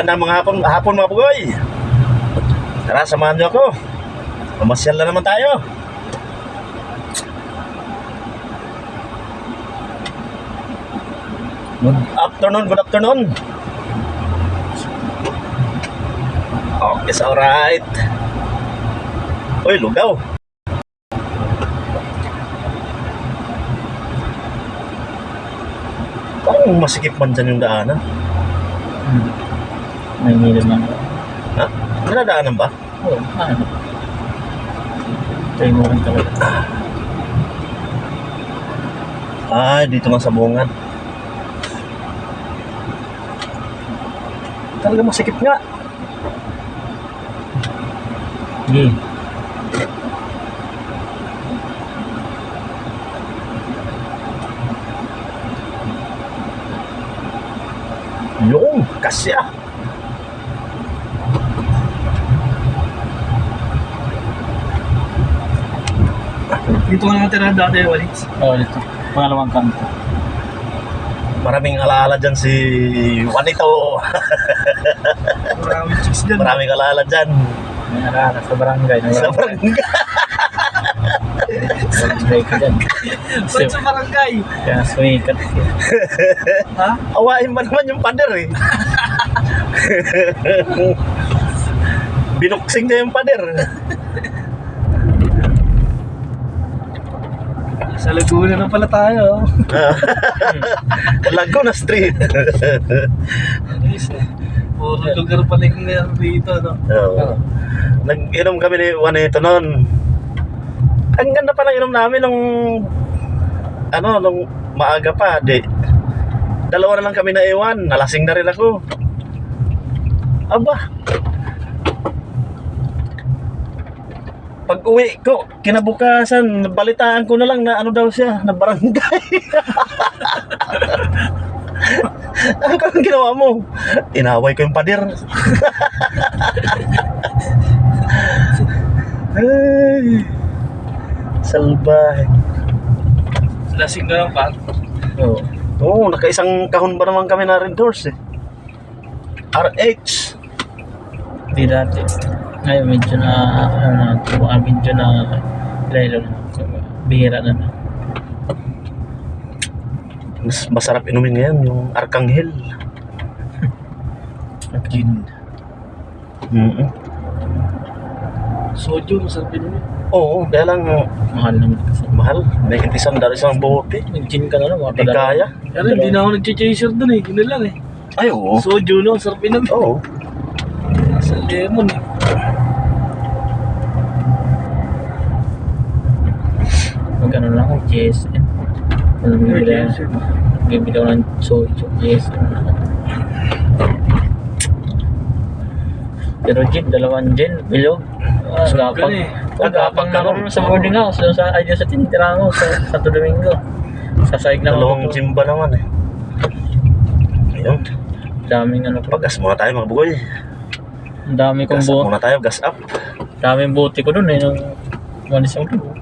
magandang mga hapon, hapon mga bugoy. Tara, samahan niyo ako. Mamasyal na naman tayo. Good afternoon, good afternoon. Okay, it's alright. Uy, lugaw. Parang masikip man dyan yung daanan. Hmm. May nilid lang. Ha? Nadadaanan ba? Oo, ano? Try mo rin talaga. Ah, dito nga sa bungan. Talaga masikip nga. Sige. Yung, kasya. Dito ka naman tira dati, Walits. Oo, dito. Pangalawang kanto. Maraming alaala dyan si Juanito. Maraming chicks dyan. Maraming alaala dyan. May narara sa barangay. Sa barangay. Barangay ka dyan. Ba't sa barangay? Kaya sumikat ka. Ha? Awain ba naman yung pader eh. Binuksing na yung pader. Sa Laguna na pala tayo. Laguna Street. Ayos eh. Puro lugar pala yung meron dito, no? Oo. Nag-inom kami ni Juanito noon. Ang ganda pa ng inom namin nung ano, nung maaga pa, di. Dalawa na lang kami na iwan, nalasing na rin ako. Aba. Pag uwi ko, kinabukasan, balitaan ko na lang na ano daw siya, na barangay. ano ka lang ginawa mo? Inaway ko yung pader. Ay, salbahe. Lasing na lang pa. Oo. Oo, nakaisang kahon ba naman kami na red horse eh. RH. Di dati. Ngayon medyo na, ano na, tuwa, medyo na, lalo na. Bihira na na. Mas masarap inumin ngayon yung Arkanghel. Gin. Mm Soju, masarap eh. Oo, kaya lang Mahal naman kasi. mahal. May isang dari isang bote. Nag-gin ka na lang. Di kaya. Pero hindi na ako nag-chaser dun eh. Yun lang eh. Ay, oo. Soju, no? Sarap yun. Oo. Sa lemon eh. Ano lang ako, GSM. Mo bibili bibili ako ng soju, GSM ako. Pero gin, dalawang gin, bilog. Ah, Sarap gapang. ka na eh. Na ako sa boarding house, doon sa, ay, doon sa tinitira ko, sa Santo Domingo. Sasaig na Dalawang ako. ba naman eh. Ayun. Daming ano ko. Pag-gas muna tayo mga bugoy. Ang dami kong Gas buo. muna tayo, gas up. Daming buti ko doon eh, nung umalis ako doon.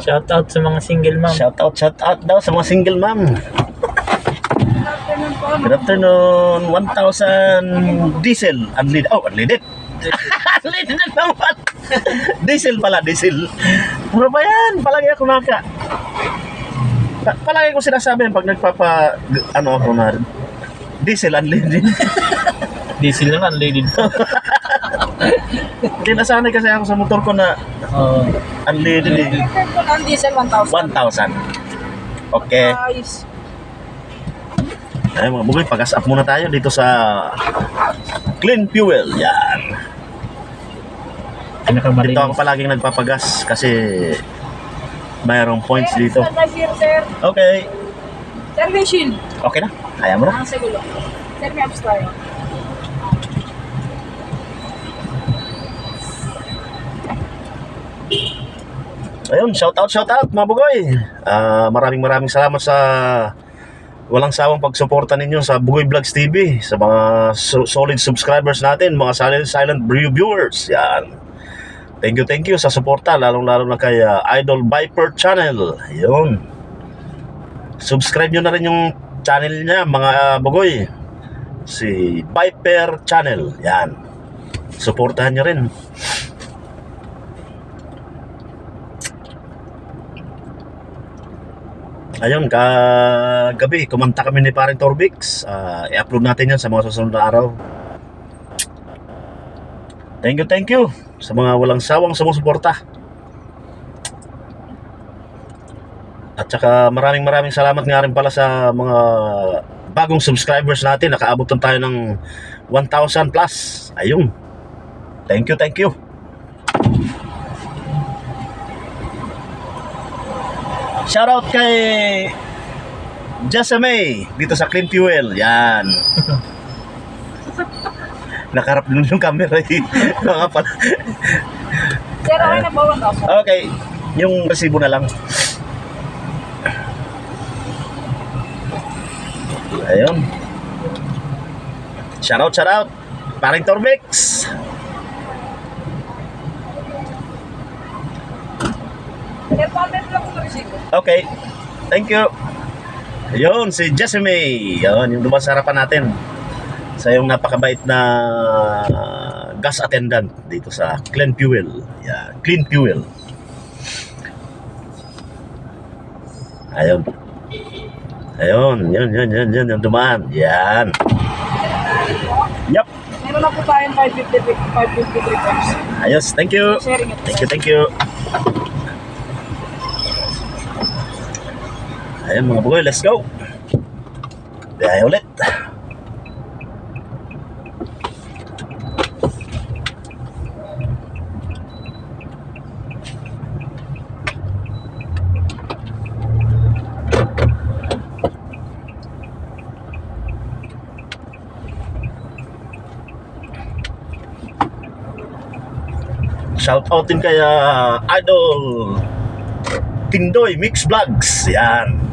Shout out sa mga single mom. Shout out, shout out daw sa mga single mom. Good afternoon. 1,000 diesel. Unleaded. Oh, unleaded. unleaded na naman. diesel pala, diesel. Ano ba yan? Palagi ako naka. Pa palagi ko sinasabi yan pag nagpapa, ano ako na Diesel, unleaded. Diesel lang, lady. Hindi nasanay kasi ako sa motor ko na Oo. unleaded eh. Ang diesel 1,000. 1,000. Okay. Guys, Ay mga bugoy, pag-gas up muna tayo dito sa Clean Fuel. Yan. Dito ako palaging nagpapagas kasi mayroong points dito. Sir, sir, sir. Okay. Sir, may shield. Okay na. Kaya mo na. Ang segulo. Sir, may abs tayo. Ayun, shout out, shout out mga bugoy. Ah, maraming maraming salamat sa walang sawang pagsuporta ninyo sa Bugoy Vlogs TV, sa mga so- solid subscribers natin, mga silent silent viewers. Yan. Thank you, thank you sa suporta, lalong-lalo na kay ah, Idol Viper Channel. Ayun. Subscribe nyo na rin yung channel niya, mga bugoy. Si Piper Channel. Yan. Suportahan niyo rin. Ayun, kagabi, kumanta kami ni Paring Torbix. Ah, i-upload natin yan sa mga susunod na araw. Thank you, thank you sa mga walang sawang sumusuporta. At saka maraming maraming salamat nga rin pala sa mga bagong subscribers natin. Nakaabot na tayo ng 1,000 plus. Ayun. Thank you, thank you. Shoutout kay Jessamay dito sa Clean Fuel. Yan. Nakarap nun yung camera eh. Mga pala. Sir, okay na ba 1,000? Okay, yung resibo na lang. Ayun. Shoutout, shoutout. Paring Torbix. Sir, pamit lang ko resibo. Okay. Thank you. Ayun, si Jessamay. Ayun, yung lumang sa harapan natin. Sa yung napakabait na gas attendant dito sa Clean Fuel. Yeah, Clean Fuel. Ayun. Ayun, yun, yun, yun, yun, yung dumaan. Yan. Yup. Meron na po tayong 553 553 pesos. Ayos, thank you. Thank you, thank you. Ayan mga boy, let's go. Biyahe ulit. Shout out din kay ah, Idol Tindoy Mix Vlogs. Yan.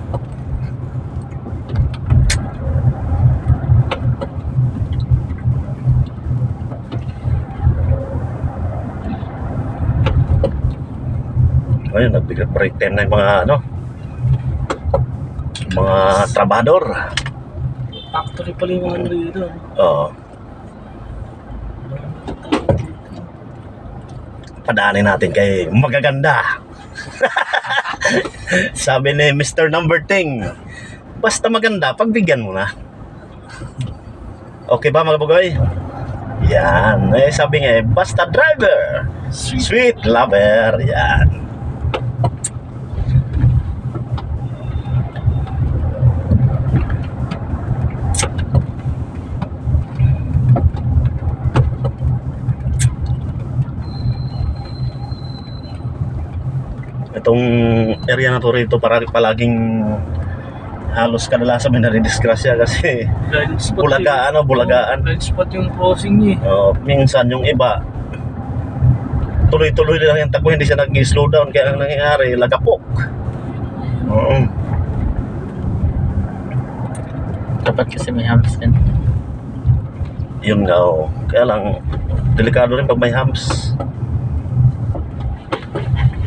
Ayun, nagbigay break time na yung mga ano mga trabador. Factory pala yung mga dito. Oo. Padaanin natin kay magaganda. Sabi ni Mr. Number Ting, basta maganda, pagbigyan mo na. Okay ba mga bagoy? Yan. Eh, sabi nga, basta driver, sweet lover. Yan. Itong area na to rito para palaging halos kadalasan may naridisgrasya kasi Blind spot bulaga, yung- ano, bulagaan. Blind spot yung crossing niya eh. Oh, minsan yung iba tuloy-tuloy lang yung takbo hindi siya nag-slow down kaya ang nangyayari lagapok Oo. Dapat kasi may hams din. yun nga oh. kaya lang delikado rin pag may hams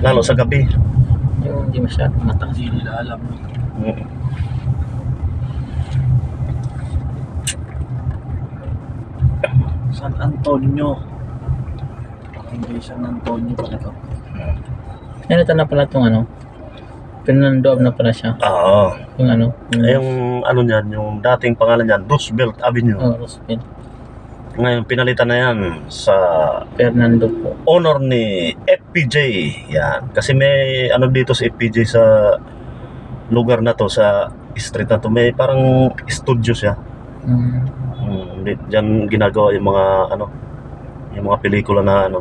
lalo sa gabi Yung hindi masyadong mataas. Hindi nila alam. Mm. San Antonio. Hindi San Antonio pala to. Ano ito na pala itong ano? Pinandoab na pala siya. Oo. Yung ano? Yung, yung ano niyan yung dating pangalan niyan Roosevelt Avenue oh, Roosevelt. ngayon pinalitan na yan sa Fernando po. honor ni FPJ. Yan. Kasi may ano dito sa FPJ sa lugar na to, sa street na to, may parang studio siya. Mm. Mm, di- diyan ginagawa yung mga ano, yung mga pelikula na ano.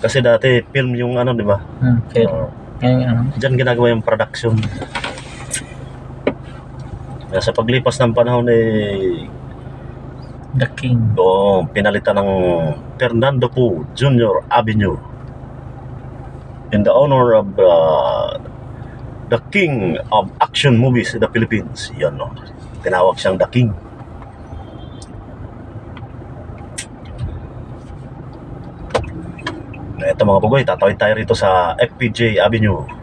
Kasi dati film yung ano, di ba? Mm, pero, Uh, ngayon ano? diyan ginagawa yung production. Kaya sa paglipas ng panahon eh, The King. doon pinalitan ng Fernando Po Jr. Avenue in the honor of uh, the king of action movies in the Philippines. Yan no. Tinawag siyang the king. Ito mga bugoy, tatawid tayo rito sa FPJ Avenue.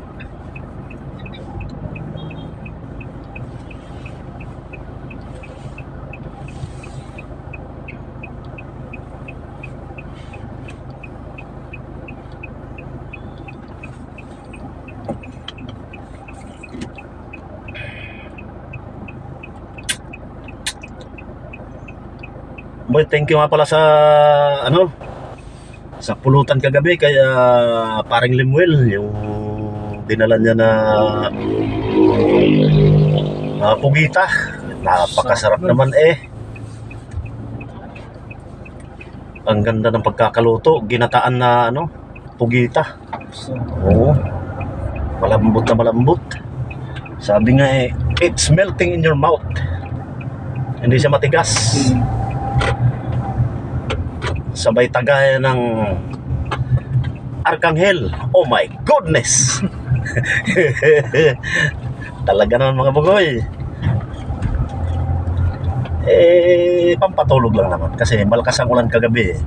Boy, thank you nga pala sa ano sa pulutan kagabi kaya paring Limuel yung dinala niya na na pugita. Napakasarap naman eh. Ang ganda ng pagkakaluto, ginataan na ano, pugita. Oo. Malambot na malambot. Sabi nga eh, it's melting in your mouth. Hindi siya matigas. Sabay tagay ng Arkanghel. Oh my goodness! Talaga naman mga bugoy. Eh, pampatulog lang naman kasi malakas ang ulan kagabi.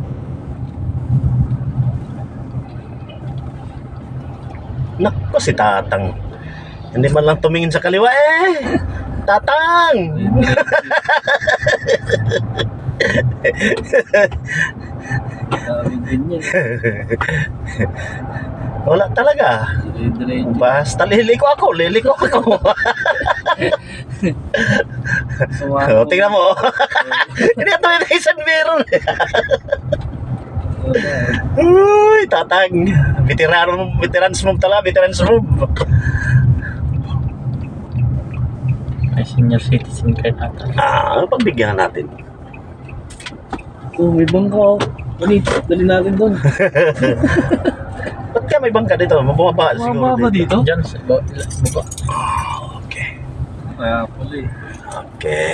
Nako si Tatang. Hindi man lang tumingin sa kaliwa eh. Tatang! Sabi ganyan. Wala talaga. Dire-diretso. Basta liliko ako, liliko ako. Suwako. o, tingnan mo. Hindi ito yung isang meron. Uy, tatang. Veteran, veteran smoke tala, veteran smoke. May senior citizen card ata. Ah, pagbigyan natin. Oh, may bangka oh. Dali, dali natin doon. Ba't kaya may bangka dito? Mababa siguro Mababa dito? Diyan sa ba- baba. Okay. Kaya pala eh. Okay.